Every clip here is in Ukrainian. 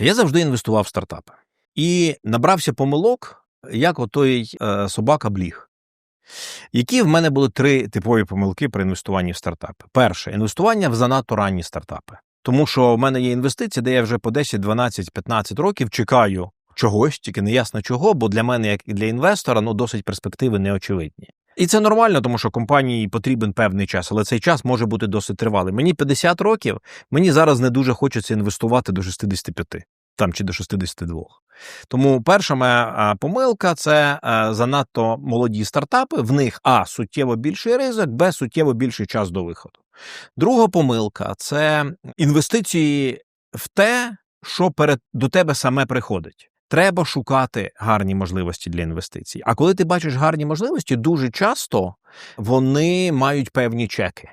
Я завжди інвестував в стартапи і набрався помилок, як отой е, собака бліг. Які в мене були три типові помилки при інвестуванні в стартапи. Перше, інвестування в занадто ранні стартапи. Тому що в мене є інвестиції, де я вже по 10, 12, 15 років чекаю чогось, тільки не ясно чого, бо для мене, як і для інвестора, ну досить перспективи неочевидні. І це нормально, тому що компанії потрібен певний час, але цей час може бути досить тривалий. Мені 50 років, мені зараз не дуже хочеться інвестувати до 65, там чи до 62. Тому перша моя помилка це занадто молоді стартапи. В них а суттєво більший ризик, б суттєво більший час до виходу. Друга помилка це інвестиції в те, що перед до тебе саме приходить. Треба шукати гарні можливості для інвестицій. А коли ти бачиш гарні можливості, дуже часто вони мають певні чеки.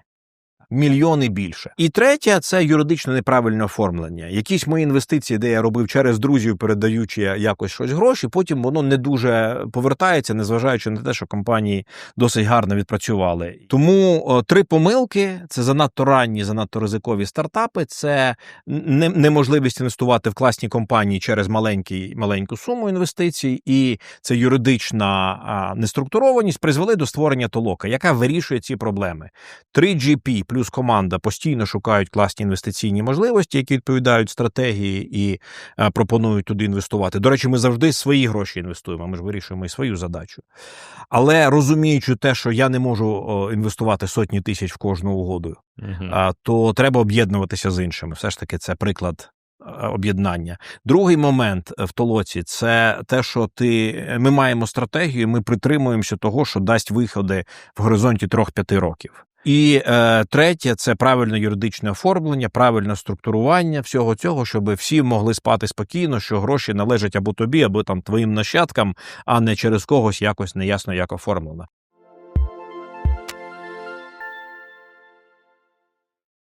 Мільйони більше. І третє це юридично неправильне оформлення. Якісь мої інвестиції, де я робив через друзів, передаючи якось щось гроші, потім воно не дуже повертається, незважаючи на те, що компанії досить гарно відпрацювали. Тому о, три помилки: це занадто ранні, занадто ризикові стартапи, це неможливість інвестувати в класні компанії через маленький, маленьку суму інвестицій, і це юридична неструктурованість призвели до створення толока, яка вирішує ці проблеми. 3GP плюс команда постійно шукають класні інвестиційні можливості, які відповідають стратегії і е, пропонують туди інвестувати. До речі, ми завжди свої гроші інвестуємо. Ми ж вирішуємо і свою задачу. Але розуміючи те, що я не можу інвестувати сотні тисяч в кожну угоду, а, то треба об'єднуватися з іншими. Все ж таки, це приклад. е, Об'єднання. Другий момент е, в толоці це те, що ти ми маємо стратегію, ми притримуємося того, що дасть виходи в горизонті 3-5 років. І е, третє це правильне юридичне оформлення, правильне структурування всього цього, щоб всі могли спати спокійно, що гроші належать або тобі, або там твоїм нащадкам, а не через когось якось неясно як оформлено.